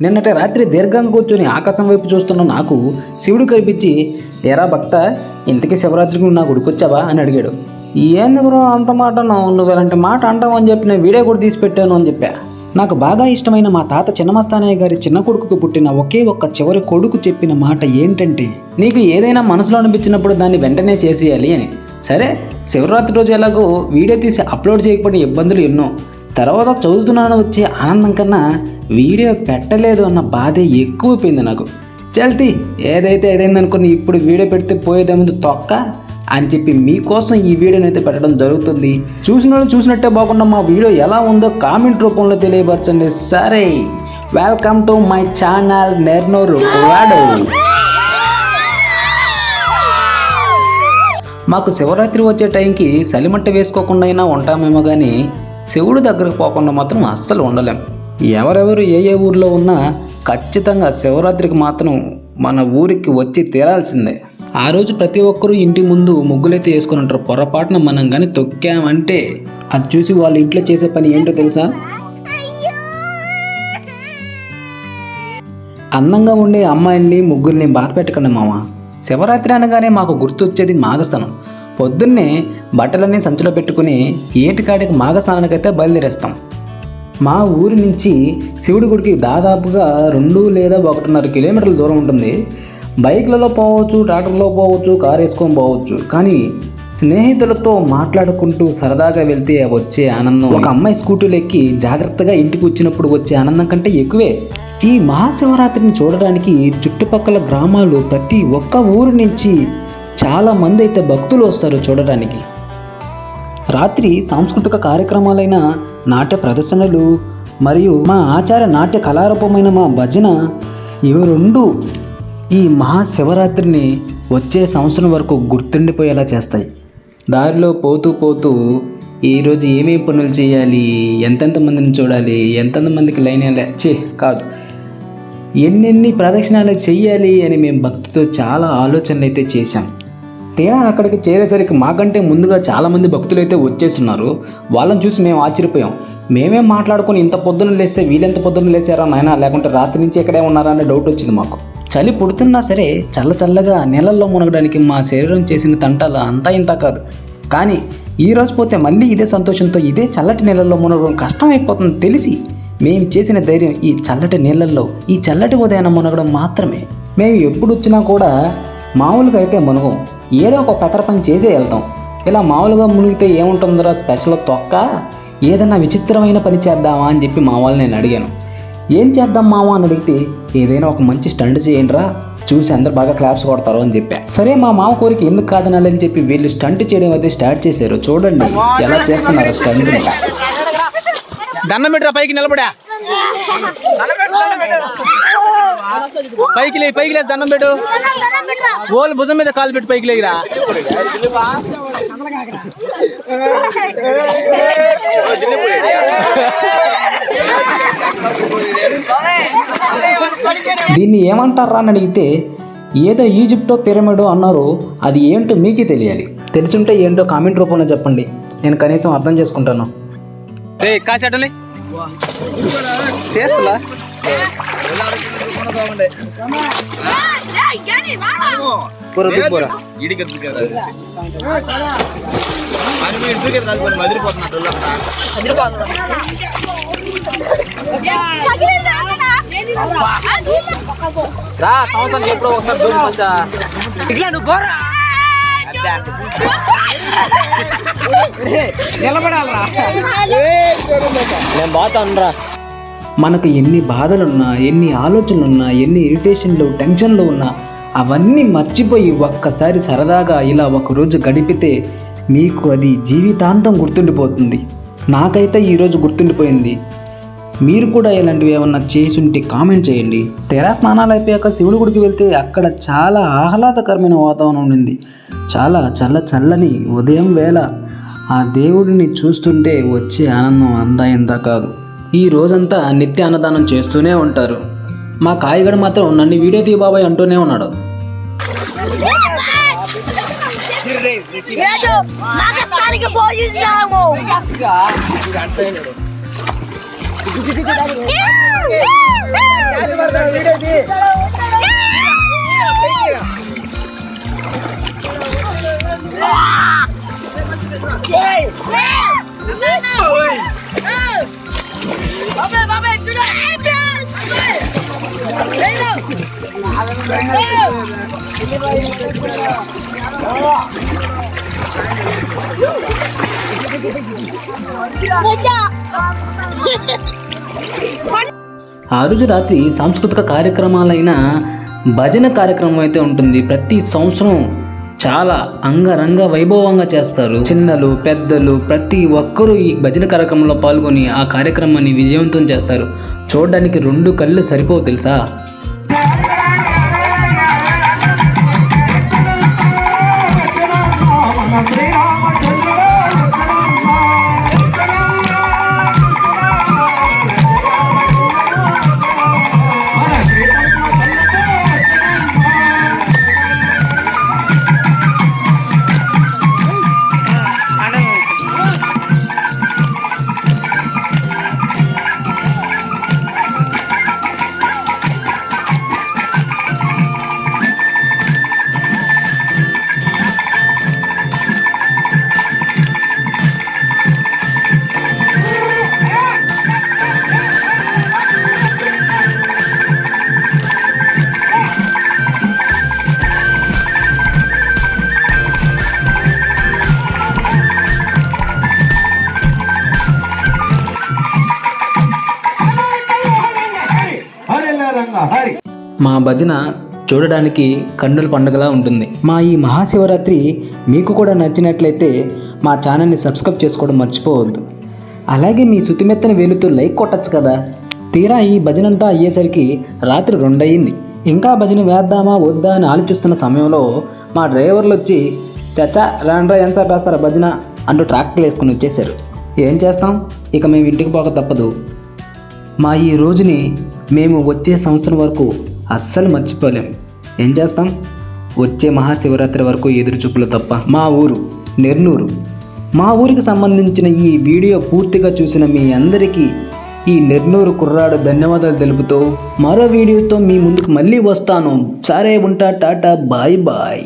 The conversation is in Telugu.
నిన్నటి రాత్రి దీర్ఘంగా కూర్చొని ఆకాశం వైపు చూస్తున్న నాకు శివుడు కనిపించి ఎరా భక్త ఇంతకీ శివరాత్రికి నా గుడికొచ్చావా? అని అడిగాడు. ఏంది బ్రో అంత మాట నువ్వు ఇలాంటి మాట అంటావు అని చెప్పి నేను వీడియో కూడా తీసి పెట్టాను అని చెప్పా. నాకు బాగా ఇష్టమైన మా తాత చిన్నమస్తానయ్య గారి చిన్న కొడుకుకు పుట్టిన ఒకే ఒక్క చివరి కొడుకు చెప్పిన మాట ఏంటంటే నీకు ఏదైనా మనసులో అనిపించినప్పుడు దాన్ని వెంటనే చేసేయాలి అని. సరే శివరాత్రి రోజు ఎలాగో వీడియో తీసి అప్లోడ్ చేయకపోయిన ఇబ్బందులు ఎన్నో. తర్వాత చదువుతున్నాను వచ్చే ఆనందం కన్నా వీడియో పెట్టలేదు అన్న బాధే ఎక్కువైపోయింది నాకు. చల్తి ఏదైతే ఏదైంది అనుకుని ఇప్పుడు వీడియో పెడితే పోయేదేముంది తొక్క అని చెప్పి మీకోసం ఈ వీడియోని అయితే పెట్టడం జరుగుతుంది. చూసిన వాళ్ళు చూసినట్టే బాగుండా మా వీడియో ఎలా ఉందో కామెంట్ రూపంలో తెలియపరచండి. సరే వెల్కమ్ టు మై ఛానల్ నెర్నూరు వాడు మాకు శివరాత్రి వచ్చే టైంకి సలిమట్ట వేసుకోకుండా అయినా ఉంటామేమో కానీ శివుడి దగ్గరకు పోకుండా మాత్రం అస్సలు ఉండలేం. ఎవరెవరు ఏ ఏ ఊర్లో ఉన్నా ఖచ్చితంగా శివరాత్రికి మాత్రం మన ఊరికి వచ్చి తీరాల్సిందే. ఆ రోజు ప్రతి ఒక్కరూ ఇంటి ముందు ముగ్గులైతే వేసుకుని ఉంటారు పొరపాటున మనం కానీ తొక్కామంటే అది చూసి వాళ్ళ ఇంట్లో చేసే పని ఏంటో తెలుసా? అందంగా ఉండే అమ్మాయిల్ని ముగ్గుల్ని బాధ పెట్టకండి మామ శివరాత్రి అనగానే మాకు గుర్తొచ్చేది మాఘస్నానం పొద్దున్నే బట్టలన్నీ సంచిలో పెట్టుకుని ఏటికాడికి మాఘస్నానానికైతే బయలుదేరేస్తాం. మా ఊరి నుంచి శివుడి గుడికి దాదాపుగా రెండు లేదా ఒకటిన్నర కిలోమీటర్ల దూరం ఉంటుంది. బైక్లలో పోవచ్చు ట్రాక్టర్లో పోవచ్చు కారు వేసుకొని పోవచ్చు. కానీ స్నేహితులతో మాట్లాడుకుంటూ సరదాగా వెళ్తే వచ్చే ఆనందం. ఒక అమ్మాయి స్కూటీలో ఎక్కి జాగ్రత్తగా ఇంటికి వచ్చినప్పుడు వచ్చే ఆనందం కంటే ఎక్కువే. ఈ మహాశివరాత్రిని చూడడానికి చుట్టుపక్కల గ్రామాలు ప్రతి ఒక్క ఊరు నుంచి చాలా మంది అయితే భక్తులు వస్తారు చూడడానికి రాత్రి సాంస్కృతిక కార్యక్రమాలైన నాట్య ప్రదర్శనలు మరియు మా ఆచార నాట్య కళారూపమైన మా భజన ఇవి రెండు ఈ మహాశివరాత్రిని వచ్చే సంవత్సరం వరకు గుర్తుండిపోయేలా చేస్తాయి. దారిలో పోతూ పోతూ ఈరోజు ఏమేమి పనులు చేయాలి? ఎంతెంత మందిని చూడాలి? ఎంతెంత మందికి లైన్ చే కాదు. ఎన్నెన్ని ప్రదక్షిణాలు చేయాలి అని మేము భక్తితో చాలా ఆలోచనలు అయితే చేశాం. తీరా అక్కడికి చేరేసరికి మాకంటే ముందుగా చాలామంది భక్తులు అయితే వచ్చేస్తున్నారు. వాళ్ళని చూసి మేము ఆశ్చర్యపోయాం. మేమేం మాట్లాడుకొని ఇంత పొద్దున లేస్తే వీళ్ళెంత పొద్దున లేచారా నాయన? లేకుంటే రాత్రి నుంచి ఎక్కడే ఉన్నారా అనే డౌట్ వచ్చింది మాకు. చలి పుడుతున్నా సరే చల్ల చల్లగా నీళ్ళల్లో మునగడానికి మా శరీరం చేసిన తంటాలు అంతా ఇంత కాదు. కానీ ఈ రోజు పోతే మళ్ళీ ఇదే సంతోషంతో ఇదే చల్లటి నీళ్ళల్లో మునగడం కష్టం అయిపోతుంది తెలిసి మేము చేసిన ధైర్యం ఈ చల్లటి నీళ్ళల్లో ఈ చల్లటి ఉదయాన మునగడం మాత్రమే. మేము ఎప్పుడు వచ్చినా కూడా మామూలుగా అయితే మునగం. ఏదో ఒక పెతర పని చేసే వెళ్తాం. ఇలా మామూలుగా మునిగితే ఏముంటుందిరా స్పెషల్ తొక్క? ఏదన్నా విచిత్రమైన పని చేద్దామా అని చెప్పి మా వాళ్ళు నేను అడిగాను. ఏం చేద్దాం మామ అని అడిగితే ఏదైనా ఒక మంచి స్టంట్ చేయండిరా. చూసి అందరు బాగా క్లాప్స్ కొడతారు అని చెప్పా. సరే మా మామ కోరిక ఎందుకు కాదనాలని చెప్పి వీళ్ళు స్టంట్ చేయడం అయితే స్టార్ట్ చేశారు. చూడండి ఎలా చేస్తున్నారు స్టంట్ దండం పెట్టరా పైకి నిలబడా. పైకి లే పైకి లేసి దండం పెట్టు. ఓల్ భుజం మీద కాలు పెట్టి పైకి లేగిరా. దీన్ని ఏమంటారా అని అడిగితే ఏదో ఈజిప్టో పిరమిడో అన్నారు అది ఏంటో మీకే తెలియాలి. తెలుసుంటే ఏంటో కామెంట్ రూపంలో చెప్పండి. నేను కనీసం అర్థం చేసుకుంటాను. కాసేటలే. చేస్తలా? రా సంవత్సరానికి ఎప్పుడో ఒకసారి దూరం వచ్చా ఇట్లా నువ్వు పోరా. నిలబడాలరా నేను పోతాను రా మనకు ఎన్ని బాధలున్నా ఎన్ని ఆలోచనలున్నా ఎన్ని ఇరిటేషన్లు టెన్షన్లు ఉన్నా అవన్నీ మర్చిపోయి ఒక్కసారి సరదాగా ఇలా ఒకరోజు గడిపితే మీకు అది జీవితాంతం గుర్తుండిపోతుంది. నాకైతే ఈరోజు గుర్తుండిపోయింది. మీరు కూడా ఇలాంటివి ఏమన్నా చేసి ఉంటే కామెంట్ చేయండి. తెరా స్నానాలు అయిపోయాక శివుడి గుడికి వెళ్తే అక్కడ చాలా ఆహ్లాదకరమైన వాతావరణం ఉండింది. చాలా చల్ల చల్లని ఉదయం వేళ ఆ దేవుడిని చూస్తుంటే వచ్చే ఆనందం అందా ఇంత కాదు. ఈ రోజంతా నిత్య అన్నదానం చేస్తూనే ఉంటారు. మా కాయగడ మాత్రం నన్ను వీడియో తీ బాబాయ్ అంటూనే ఉన్నాడు. ఆ రోజు రాత్రి సాంస్కృతిక కార్యక్రమాలైన భజన కార్యక్రమం అయితే ఉంటుంది. ప్రతి సంవత్సరం చాలా అంగరంగ వైభవంగా చేస్తారు. చిన్నలు పెద్దలు ప్రతి ఒక్కరూ ఈ భజన కార్యక్రమంలో పాల్గొని ఆ కార్యక్రమాన్ని విజయవంతం చేస్తారు. చూడడానికి రెండు కళ్ళు సరిపోవు తెలుసా? మా భజన చూడడానికి కన్నుల పండుగలా ఉంటుంది. మా ఈ మహాశివరాత్రి మీకు కూడా నచ్చినట్లయితే మా ఛానల్ని సబ్స్క్రైబ్ చేసుకోవడం మర్చిపోవద్దు. అలాగే మీ శుతిమెత్తని వేలుతో లైక్ కొట్టచ్చు కదా. తీరా ఈ భజన అంతా అయ్యేసరికి రాత్రి రెండయింది. ఇంకా భజన వేద్దామా వద్దా అని ఆలోచిస్తున్న సమయంలో మా డ్రైవర్లు వచ్చి చచ్చా రాండ్రా ఎంత సార్ రాస్తారా భజన? అంటూ ట్రాక్టర్లు వేసుకుని వచ్చేసారు ఏం చేస్తాం? ఇక మేము ఇంటికి పోక తప్పదు. మా ఈ రోజుని మేము వచ్చే సంవత్సరం వరకు అస్సలు మర్చిపోలేం. ఏం చేస్తాం? వచ్చే మహాశివరాత్రి వరకు ఎదురుచూపులు తప్ప మా ఊరు నెర్నూరు మా ఊరికి సంబంధించిన ఈ వీడియో పూర్తిగా చూసిన మీ అందరికీ ఈ నెర్నూరు కుర్రాడు ధన్యవాదాలు తెలుపుతూ మరో వీడియోతో మీ ముందుకు మళ్ళీ వస్తాను. సరే ఉంటా టాటా బాయ్ బాయ్.